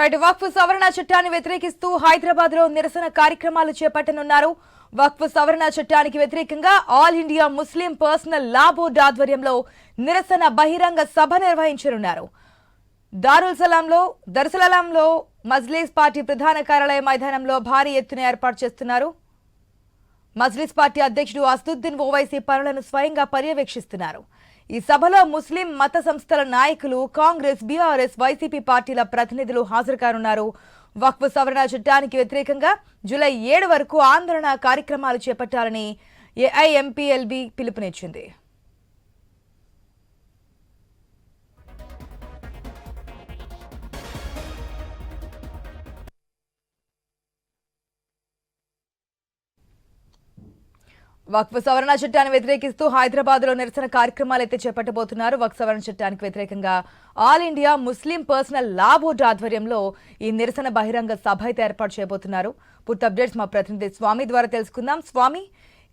Right వక్ఫ్ సవరణ చట్టాన్ని వ్యతిరేకిస్తూ హైదరాబాద్లో నిరసన కార్యక్రమాలు చేపట్టనున్నారు. వక్ఫ్ సవరణ చట్టానికి వ్యతిరేకంగా all India Muslim personal law board ఆధ్వర్యంలో నిరసన బహిరంగ సభ నిర్వహించనున్నారు. దారుల్ సలాంలో దర్సలాంలో మజ్లీస్ పార్టీ ప్రధాన కార్యాలయ మైదానంలో భారీ ఎత్తున ఏర్పాటు చేస్తున్నారు. మజ్లిస్ పార్టీ అధ్యక్షుడు అసదుద్దీన్ ఓవైసీ పనులను స్వయంగా పర్యవేక్షిస్తున్నారు. ఈ సభలో ముస్లిం మత సంస్థల నాయకులు కాంగ్రెస్ బీఆర్ఎస్ వైసీపీ పార్టీల ప్రతినిధులు హాజరు కానున్నారు వక్ఫ్ సవరణ చట్టానికి వ్యతిరేకంగా జూలై ఏడు వరకు ఆందోళన కార్యక్రమాలు చేపట్టాలని ఏఐఎంపీఎల్బి పిలుపునిచ్చింది. వక్ఫ్ సవరణ చట్టాన్ని వ్యతిరేకిస్తూ హైదరాబాద్లో నిరసన కార్యక్రమాలు అయితే చేపట్టబోతున్నారు. వక్ఫ్ సవరణ చట్టానికి వ్యతిరేకంగా all India Muslim personal law board ఆధ్వర్యంలో ఈ నిరసన బహిరంగ సభ అయితే ఏర్పాటు చేయబోతున్నారు. పూర్తి అప్డేట్స్ మా ప్రతినిధి స్వామి ద్వారా తెలుసుకుందాం. స్వామి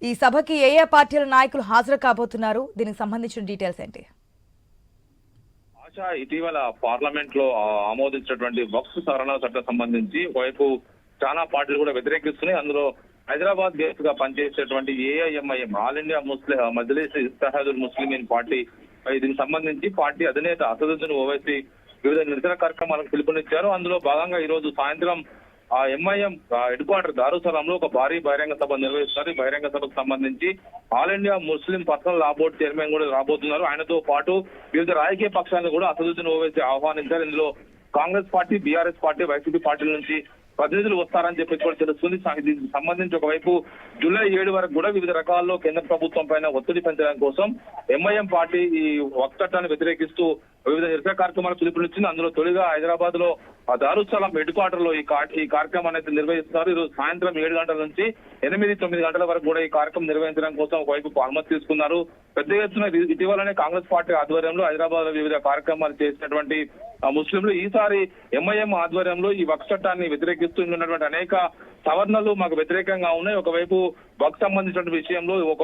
ఈ సభకి ఏ ఏ పార్టీల నాయకులు హాజరు కాబోతున్నారు? దీనికి సంబంధించిన డీటెయిల్స్ ఏంటి? ఆశ ఇటీవల పార్లమెంట్లో ఆమోదించినటువంటి వక్ఫ్ సవరణ చట్టం సంబంధించి వైపు చాలా పార్టీలు కూడా వ్యతిరేకిస్తున్నాయి. అందులో హైదరాబాద్ బేస్గా పనిచేసేటువంటి AIMIM all India Muslim Majlis Ittehadul Muslimeen party దీనికి సంబంధించి పార్టీ అధినేత అసదుద్దీన్ ఓవైసీ వివిధ నిరసన కార్యక్రమాలకు పిలుపునిచ్చారు. అందులో భాగంగా ఈ రోజు సాయంత్రం ఆ ఎంఐఎం హెడ్ క్వార్టర్ దారుసలాంలో ఒక భారీ బహిరంగ సభ నిర్వహిస్తారు. ఈ బహిరంగ సభకు సంబంధించి all India Muslim personal law board chairman కూడా రాబోతున్నారు. ఆయనతో పాటు వివిధ రాజకీయ పక్షాలను కూడా అసదుద్దీన్ ఓవైసీ ఆహ్వానించారు. ఇందులో Congress party BRS party YCP పార్టీల నుంచి ప్రతినిధులు వస్తారని చెప్పి కూడా తెలుస్తుంది. దీనికి సంబంధించి ఒకవైపు జూలై ఏడు వరకు కూడా వివిధ రకాల్లో కేంద్ర ప్రభుత్వం పైన ఒత్తిడి పెంచడం కోసం ఎంఐఎం పార్టీ ఈ వక్ చట్టాన్ని వ్యతిరేకిస్తూ వివిధ నిరసన కార్యక్రమాలు పిలుపునిచ్చింది. అందులో తొలిగా హైదరాబాద్లో దారుస్థలం హెడ్ క్వార్టర్లో ఈ కార్యక్రమం కార్యక్రమాన్ని అయితే నిర్వహిస్తున్నారు ఈరోజు సాయంత్రం ఏడు గంటల నుంచి ఎనిమిది తొమ్మిది గంటల వరకు కూడా ఈ కార్యక్రమం నిర్వహించడం కోసం ఒకవైపు అనుమతి తీసుకున్నారు. పెద్ద ఎత్తున ఇటీవలనే కాంగ్రెస్ పార్టీ ఆధ్వర్యంలో హైదరాబాద్లో వివిధ కార్యక్రమాలు చేసినటువంటి ముస్లింలు ఈసారి ఎంఐఎం ఆధ్వర్యంలో ఈ వక్ చట్టాన్ని వ్యతిరేకిస్తూ ఉన్నటువంటి అనేక సవరణలు మాకు వ్యతిరేకంగా ఉన్నాయి. ఒకవైపు వక్ సంబంధించిన విషయంలో ఒక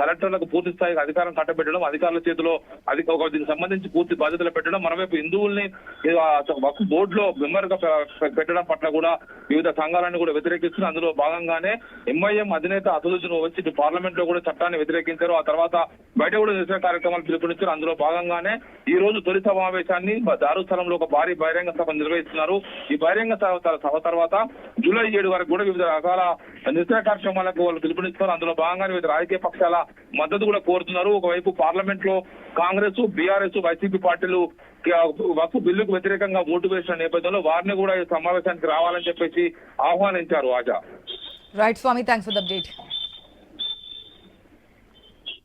కలెక్టర్లకు పూర్తి స్థాయి అధికారం కట్టబెట్టడం అధికారుల చేతిలో అది ఒక దీనికి సంబంధించి పూర్తి బాధ్యతలు పెట్టడం మరోవైపు హిందువుల్ని ఈ ఆ లో బోర్డులో మెంబర్గా పెట్టడం పట్ల కూడా వివిధ సంఘాలను కూడా వ్యతిరేకిస్తున్నారు. అందులో భాగంగానే ఎంఐఎం అధినేత అసలుజును వచ్చి పార్లమెంట్లో కూడా చట్టాన్ని వ్యతిరేకించారు. ఆ తర్వాత బయట కూడా నిరసన కార్యక్రమాలు పిలుపునిచ్చారు. అందులో భాగంగానే ఈ రోజు తొలి సమావేశాన్ని దారుస్థలంలో ఒక భారీ బహిరంగ సభ నిర్వహిస్తున్నారు. ఈ బహిరంగ సభ సభ తర్వాత జూలై ఏడు వరకు కూడా వివిధ రకాల నిరసన కార్యక్రమాలకు వాళ్ళు పిలుపునిస్తున్నారు అందులో భాగంగానే వివిధ రాజకీయ పక్షాల మద్దతు కూడా కోరుతున్నారు. ఒకవైపు పార్లమెంట్లో కాంగ్రెస్ బీఆర్ఎస్ వైసీపీ పార్టీలు వక్ఫ్ బిల్లుకు వ్యతిరేకంగా ఓటు వేసిన నేపథ్యంలో వారిని కూడా ఈ సమావేశానికి రావాలని చెప్పేసి ఆహ్వానించారు ఆజా. Right Swami thanks for the update